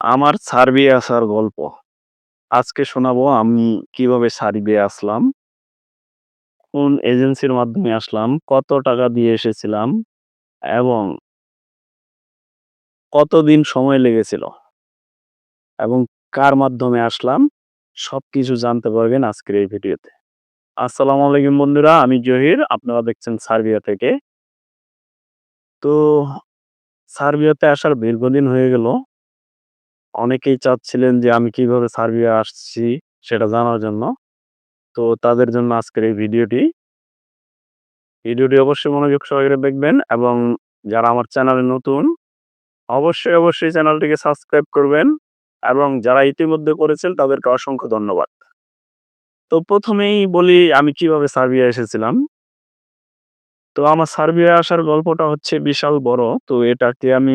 আমার সার্বিয়া আসার গল্প। আজকে শোনাবো আমি কীভাবে সার্বিয়া আসলাম। কোন এজেন্সির মাধ্যমে আসলাম, কত টাকা দিয়ে এসেছিলাম এবং কতদিন সময় লেগেছিল এবং কার মাধ্যমে আসলাম সব কিছু জানতে পারবেন আজকের এই ভিডিওতে। আসসালামু আলাইকুম বন্ধুরা, আমি জহির। আপনারা দেখছেন সার্বিয়া থেকে। তো সার্বিয়াতে আসার দীর্ঘদিন হয়ে গেল। অনেকেই চাচ্ছিলেন যে আমি কীভাবে সার্বিয়া আসছি সেটা জানার জন্য। তো তাদের জন্য আজকের এই ভিডিওটি। ভিডিওটি অবশ্যই মনোযোগ সহকারে দেখবেন এবং যারা আমার চ্যানেলে নতুন অবশ্যই, অবশ্যই চ্যানেলটিকে সাবস্ক্রাইব করবেন এবং যারা ইতিমধ্যে করেছেন তাদেরকে অসংখ্য ধন্যবাদ। তো প্রথমেই বলি আমি কীভাবে সার্বিয়া এসেছিলাম। তো আমার সার্বিয়া আসার গল্পটা হচ্ছে বিশাল বড়। তো এটাকে আমি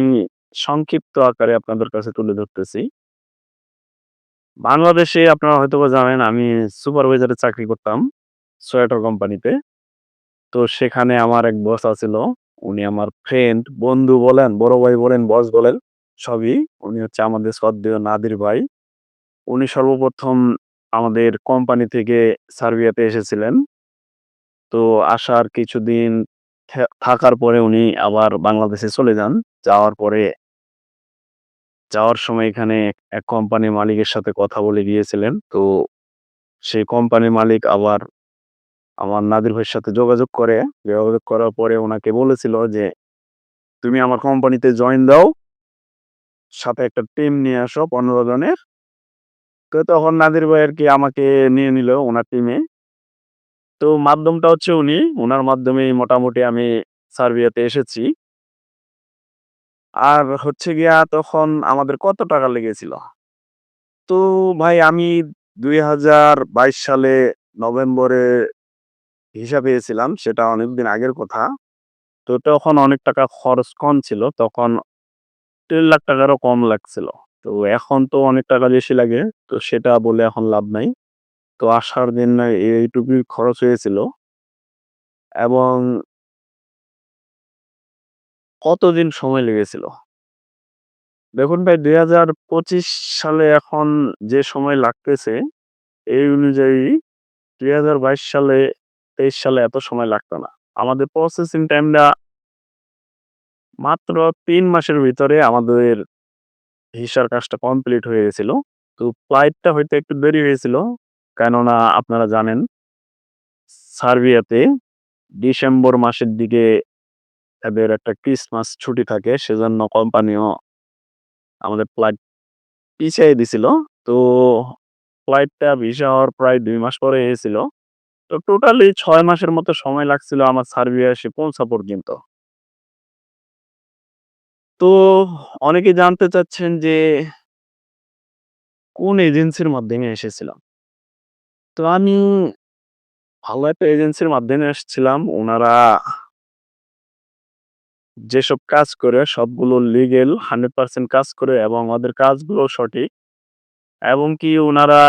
সংক্ষিপ্ত আকারে আপনাদের কাছে তুলে ধরতেছি। বাংলাদেশে আপনারা হয়তোবা জানেন আমি সুপারভাইজারে চাকরি করতাম সোয়েটার কোম্পানিতে। তো সেখানে আমার এক বস আছিল। উনি আমার ফ্রেন্ড, বন্ধু বলেন, বড় ভাই বলেন, বস বলেন সবই। উনি হচ্ছে আমাদের শ্রদ্ধেয় নাদির ভাই। উনি সর্বপ্রথম আমাদের কোম্পানি থেকে সার্বিয়াতে এসেছিলেন। তো আসার কিছুদিন থাকার পরে উনি আবার বাংলাদেশে চলে যান। যাওয়ার পরে যাওয়ার সময় এখানে এক কোম্পানির মালিকের সাথে কথা বলে গিয়েছিলেন। তো সেই কোম্পানির মালিক আবার আমার নাদির ভাইয়ের সাথে যোগাযোগ করে, যোগাযোগ করার পরে ওনাকে বলেছিল যে, "তুমি আমার কোম্পানিতে জয়েন দাও। সাথে একটা টিম নিয়ে আসো ১৫ জনের।" তো তখন নাদির ভাই আর কি আমাকে নিয়ে নিল ওনার টিমে। তো মাধ্যমটা হচ্ছে উনি। ওনার মাধ্যমেই মোটামুটি আমি সার্বিয়াতে এসেছি। আর হচ্ছে গিয়া তখন আমাদের কত টাকা লেগেছিল? তো ভাই আমি ২০২২ সালে নভেম্বরে ভিসা পেয়েছিলাম। সেটা অনেকদিন আগের কথা। তো তখন অনেক টাকা খরচ কম ছিল। তখন ৳১.৫ টাকারও কম লাগছিল। তো এখন তো অনেক টাকা বেশি লাগে। তো সেটা বলে এখন লাভ নাই। তো আসার জন্য এইটুকুই খরচ হয়েছিল। এবং কতদিন সময় লেগেছিল? দেখুন ভাই ২০২৫ সালে এখন যে সময় লাগতেছে, এই অনুযায়ী ২০২২ সালে ২৩ সালে এত সময় লাগতো না। আমাদের প্রসেসিং টাইমটা মাত্র তিন মাসের ভিতরে আমাদের হিসার কাজটা কমপ্লিট হয়ে গেছিল। তো ফ্লাইটটা হয়তো একটু দেরি হয়েছিল। কেননা আপনারা জানেন সার্বিয়াতে ডিসেম্বর মাসের দিকে এদের একটা ক্রিসমাস ছুটি থাকে। সেজন্য কোম্পানিও আমাদের ফ্লাইট পিছায়ে দিছিল। তো ফ্লাইটটা ভিসা হওয়ার প্রায় দুই মাস পরে এসেছিল। তো টোটালি ৬ মাসের মতো সময় লাগছিল আমার সার্বিয়া এসে পৌঁছা পর্যন্ত। তো অনেকেই জানতে চাচ্ছেন যে কোন এজেন্সির মাধ্যমে এসেছিলাম? তো আমি ভালো একটা এজেন্সির মাধ্যমে এসেছিলাম। উনারা যেসব কাজ করে সবগুলো লিগেল হান্ড্রেড পার্সেন্ট কাজ করে এবং ওদের কাজগুলো সঠিক। এবং কি ওনারা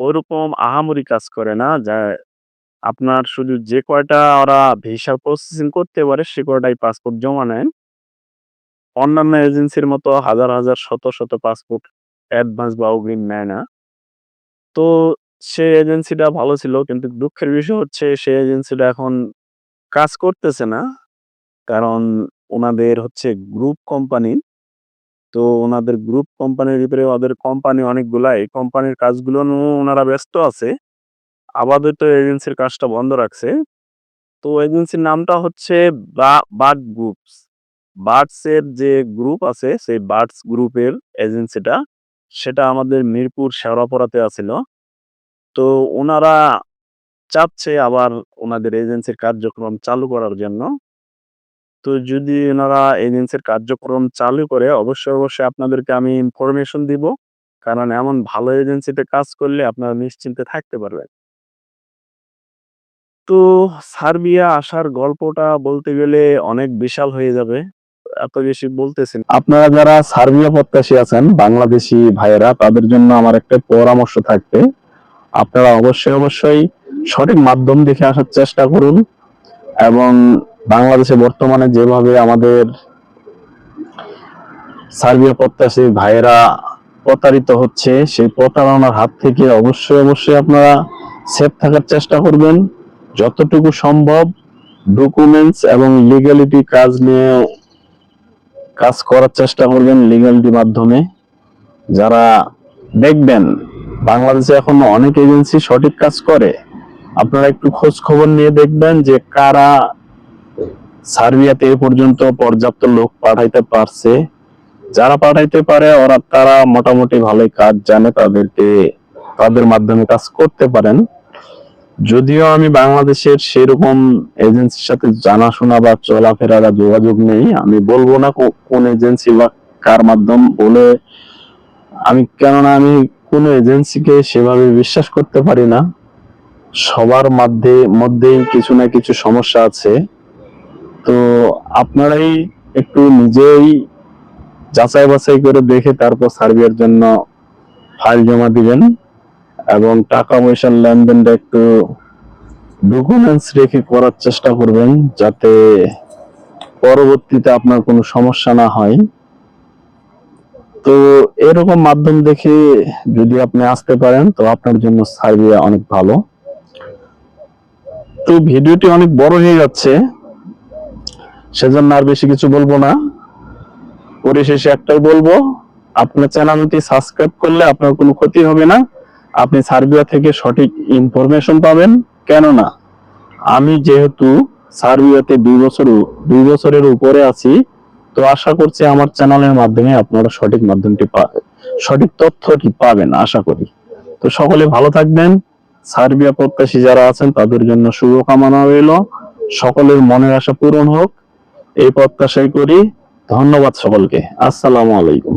ওরকম আহামরি কাজ করে না। যা আপনার শুধু যে কয়টা ওরা ভিসা প্রসেসিং করতে পারে সে কয়টাই পাসপোর্ট জমা নেন অন্যান্য এজেন্সির মতো হাজার, হাজার শত, শত পাসপোর্ট অ্যাডভান্স বা অগ্রিম নেয় না। তো সে এজেন্সিটা ভালো ছিল। কিন্তু দুঃখের বিষয় হচ্ছে সে এজেন্সিটা এখন কাজ করতেছে না। কারণ ওনাদের হচ্ছে গ্রুপ কোম্পানি। তো ওনাদের গ্রুপ কোম্পানির ভিতরে ওদের কোম্পানি অনেকগুলা। এই কোম্পানির কাজগুলো ওনারা ব্যস্ত আছে। আপাতত এজেন্সির কাজটা বন্ধ রাখছে। তো এজেন্সির নামটা হচ্ছে বার্ড গ্রুপস। বার্ডস এর যে গ্রুপ আছে, সেই বার্ডস গ্রুপের এজেন্সিটা সেটা আমাদের মিরপুর শেওড়াপাড়াতে আছিল। তো ওনারা চাচ্ছে আবার ওনাদের এজেন্সির কার্যক্রম চালু করার জন্য। তো যদি উনারা এজেন্সির কার্যক্রম চালু করে অবশ্যই, অবশ্যই আপনাদেরকে আমি ইনফরমেশন দিব। কারণ এমন ভালো এজেন্সিতে কাজ করলে আপনারা নিশ্চিন্তে থাকতে পারবেন। তো সার্বিয়া আসার গল্পটা বলতে গেলে অনেক বিশাল হয়ে যাবে। এত বেশি বলতেছেন আপনারা যারা সার্বিয়া প্রত্যাশী আছেন বাংলাদেশি ভাইয়েরা তাদের জন্য আমার একটা পরামর্শ থাকবে। আপনারা অবশ্যই, অবশ্যই সঠিক মাধ্যম দেখে আসার চেষ্টা করুন। এবং বাংলাদেশে বর্তমানে যেভাবে আমাদের সার্বিয়া প্রত্যাশী ভাইয়েরা প্রতারিত হচ্ছে, সেই প্রতারণার হাত থেকে অবশ্যই অবশ্যই আপনারা সেফ থাকার চেষ্টা করবেন। যতটুকু সম্ভব ডকুমেন্টস এবং লিগ্যালিটি কাজ নিয়ে কাজ করার চেষ্টা করবেন লিগ্যালিটির মাধ্যমে। যারা দেখবেন, বাংলাদেশে এখন অনেক এজেন্সি সঠিক কাজ করে, আপনারা একটু খোঁজ খবর নিয়ে দেখবেন যে কারা সার্বিয়াতে এ পর্যন্ত পর্যাপ্ত লোক পাঠাইতে পারছে। যারা পাঠাইতে পারে, ওরা তারা মোটামুটি ভালোই কাজ জানে, তাদেরকে, তাদের মাধ্যমে কাজ করতে পারেন। যদিও আমি বাংলাদেশের সেরকম এজেন্সির সাথে জানাশোনা বা চলাফেরার যোগাযোগ নেই, আমি বলব না কোন এজেন্সি বা কার মাধ্যম বলে। আমি, কেননা আমি কোন এজেন্সিকে সেভাবে বিশ্বাস করতে পারি না। সবার মধ্যে, মধ্যেই কিছু না কিছু সমস্যা আছে। তো আপনারাই একটু নিজেই যাচাই বাছাই করে দেখে তারপর সার্বিয়ার জন্য ফাইল জমা দিবেন এবং টাকা পয়সার লেনদেনটা একটু ডকুমেন্টস রেখে করার চেষ্টা করবেন যাতে পরবর্তীতে আপনার কোনো সমস্যা না হয়। তো এরকম মাধ্যম দেখে যদি আপনি আসতে পারেন, তো আপনার জন্য সার্বিয়া অনেক ভালো। তো ভিডিওটি অনেক বড় হয়ে যাচ্ছে। সেজন্য আর বেশি কিছু বলব না। পরিশেষে একটাই বলব, আপনার চ্যানেলটি সাবস্ক্রাইব করলে আপনার কোনো ক্ষতি হবে না। আপনি সার্বিয়া থেকে সঠিক ইনফরমেশন পাবেন। কেননা, আমি যেহেতু সার্বিয়াতে দুই বছর, দুই বছরের উপরে আছি, তো আশা করছি আমার চ্যানেলের মাধ্যমে আপনারা সঠিক মাধ্যমটি পা- সঠিক তথ্যটি পাবেন, আশা করি। তো সকলে ভালো থাকবেন। সার্বিয়া প্রত্যাশী যারা আছেন, তাদের জন্য শুভকামনা রইল। সকলের মনের আশা পূরণ হোক। এই প্রত্যাশাই করি। ধন্যবাদ সকলকে। আসসালামু আলাইকুম।